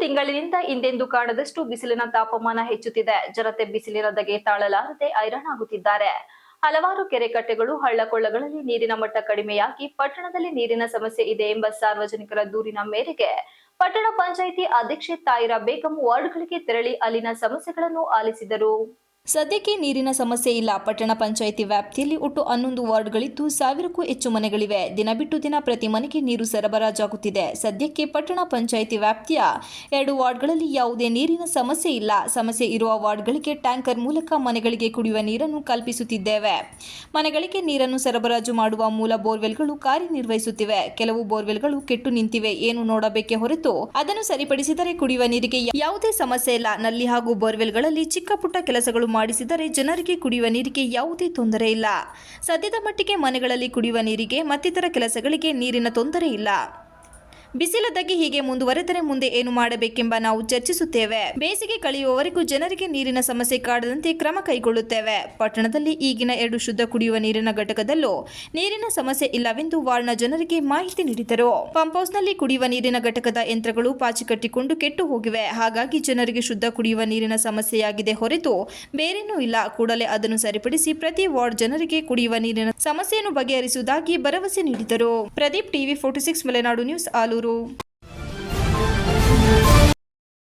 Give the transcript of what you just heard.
ತಿಂಗಳಿನಿಂದ ಹಿಂದೆಂದೂ ಕಾಣದಷ್ಟು ಬಿಸಿಲಿನ ತಾಪಮಾನ ಹೆಚ್ಚುತ್ತಿದೆ. ಜನತೆ ಬಿಸಿಲಿನ ದಗೆ ತಾಳಲಾರದೆ ಹೈರಾಣಾಗುತ್ತಿದ್ದಾರೆ. ಹಲವಾರು ಕೆರೆ ಕಟ್ಟೆಗಳು ಹಳ್ಳಕೊಳ್ಳಗಳಲ್ಲಿ ನೀರಿನ ಮಟ್ಟ ಕಡಿಮೆಯಾಗಿ ಪಟ್ಟಣದಲ್ಲಿ ನೀರಿನ ಸಮಸ್ಯೆ ಇದೆ ಎಂಬ ಸಾರ್ವಜನಿಕರ ದೂರಿನ ಮೇರೆಗೆ ಪಟ್ಟಣ ಪಂಚಾಯಿತಿ ಅಧ್ಯಕ್ಷೆ ತಾಯಿರಾ ಬೇಗಂ ವಾರ್ಡ್ಗಳಿಗೆ ತೆರಳಿ ಅಲ್ಲಿನ ಸಮಸ್ಯೆಗಳನ್ನು ಆಲಿಸಿದರು. ಸದ್ಯಕ್ಕೆ ನೀರಿನ ಸಮಸ್ಯೆ ಇಲ್ಲ. ಪಟ್ಟಣ ಪಂಚಾಯಿತಿ ವ್ಯಾಪ್ತಿಯಲ್ಲಿ ಒಟ್ಟು ಹನ್ನೊಂದು ವಾರ್ಡ್ಗಳಿದ್ದು ಸಾವಿರಕ್ಕೂ ಹೆಚ್ಚು ಮನೆಗಳಿವೆ. ದಿನ ಬಿಟ್ಟು ದಿನ ಪ್ರತಿ ಮನೆಗೆ ನೀರು ಸರಬರಾಜಾಗುತ್ತಿದೆ. ಸದ್ಯಕ್ಕೆ ಪಟ್ಟಣ ಪಂಚಾಯಿತಿ ವ್ಯಾಪ್ತಿಯ ಎರಡು ವಾರ್ಡ್ಗಳಲ್ಲಿ ಯಾವುದೇ ನೀರಿನ ಸಮಸ್ಯೆ ಇಲ್ಲ. ಸಮಸ್ಯೆ ಇರುವ ವಾರ್ಡ್ಗಳಿಗೆ ಟ್ಯಾಂಕರ್ ಮೂಲಕ ಮನೆಗಳಿಗೆ ಕುಡಿಯುವ ನೀರನ್ನು ಕಲ್ಪಿಸುತ್ತಿದ್ದೇವೆ. ಮನೆಗಳಿಗೆ ನೀರನ್ನು ಸರಬರಾಜು ಮಾಡುವ ಮೂಲ ಬೋರ್ವೆಲ್ಗಳು ಕಾರ್ಯನಿರ್ವಹಿಸುತ್ತಿವೆ. ಕೆಲವು ಬೋರ್ವೆಲ್ಗಳು ಕೆಟ್ಟು ನಿಂತಿವೆ. ಏನು ನೋಡಬೇಕೆ ಹೊರತು ಅದನ್ನು ಸರಿಪಡಿಸಿದರೆ ಕುಡಿಯುವ ನೀರಿಗೆ ಯಾವುದೇ ಸಮಸ್ಯೆ ಇಲ್ಲ. ನಲ್ಲಿ ಹಾಗೂ ಬೋರ್ವೆಲ್ಗಳಲ್ಲಿ ಚಿಕ್ಕ ಪುಟ್ಟ ಕೆಲಸಗಳು ಮಾಡಿಸಿದರೆ ಜನರಿಗೆ ಕುಡಿಯುವ ನೀರಿಗೆ ಯಾವುದೇ ತೊಂದರೆ ಇಲ್ಲ. ಸದ್ಯದ ಮಟ್ಟಿಗೆ ಮನೆಗಳಲ್ಲಿ ಕುಡಿಯುವ ನೀರಿಗೆ ಮತ್ತಿತರ ಕೆಲಸಗಳಿಗೆ ನೀರಿನ ತೊಂದರೆ ಇಲ್ಲ. ಬಿಸಿಲದ್ದಾಗಿ ಹೀಗೆ ಮುಂದುವರೆದರೆ ಮುಂದೆ ಏನು ಮಾಡಬೇಕೆಂಬ ನಾವು ಚರ್ಚಿಸುತ್ತೇವೆ. ಬೇಸಿಗೆ ಕಳೆಯುವವರೆಗೂ ಜನರಿಗೆ ನೀರಿನ ಸಮಸ್ಯೆ ಕಾಡದಂತೆ ಕ್ರಮ ಕೈಗೊಳ್ಳುತ್ತೇವೆ. ಪಟ್ಟಣದಲ್ಲಿ ಈಗಿನ ಎರಡು ಶುದ್ಧ ಕುಡಿಯುವ ನೀರಿನ ಘಟಕದಲ್ಲೂ ನೀರಿನ ಸಮಸ್ಯೆ ಇಲ್ಲವೆಂದು ವಾರ್ಡ್ನ ಜನರಿಗೆ ಮಾಹಿತಿ ನೀಡಿದರು. ಪಂಪ್ ಹೌಸ್ನಲ್ಲಿ ಕುಡಿಯುವ ನೀರಿನ ಘಟಕದ ಯಂತ್ರಗಳು ಪಾಚಿ ಕಟ್ಟಿಕೊಂಡು ಕೆಟ್ಟು ಹೋಗಿವೆ. ಹಾಗಾಗಿ ಜನರಿಗೆ ಶುದ್ಧ ಕುಡಿಯುವ ನೀರಿನ ಸಮಸ್ಯೆಯಾಗಿದೆ ಹೊರತು ಬೇರೇನೂ ಇಲ್ಲ. ಕೂಡಲೇ ಅದನ್ನು ಸರಿಪಡಿಸಿ ಪ್ರತಿ ವಾರ್ಡ್ ಜನರಿಗೆ ಕುಡಿಯುವ ನೀರಿನ ಸಮಸ್ಯೆಯನ್ನು ಬಗೆಹರಿಸುವುದಾಗಿ ಭರವಸೆ ನೀಡಿದರು. Pradeep TV forty six Malenadu news, Alur. futuro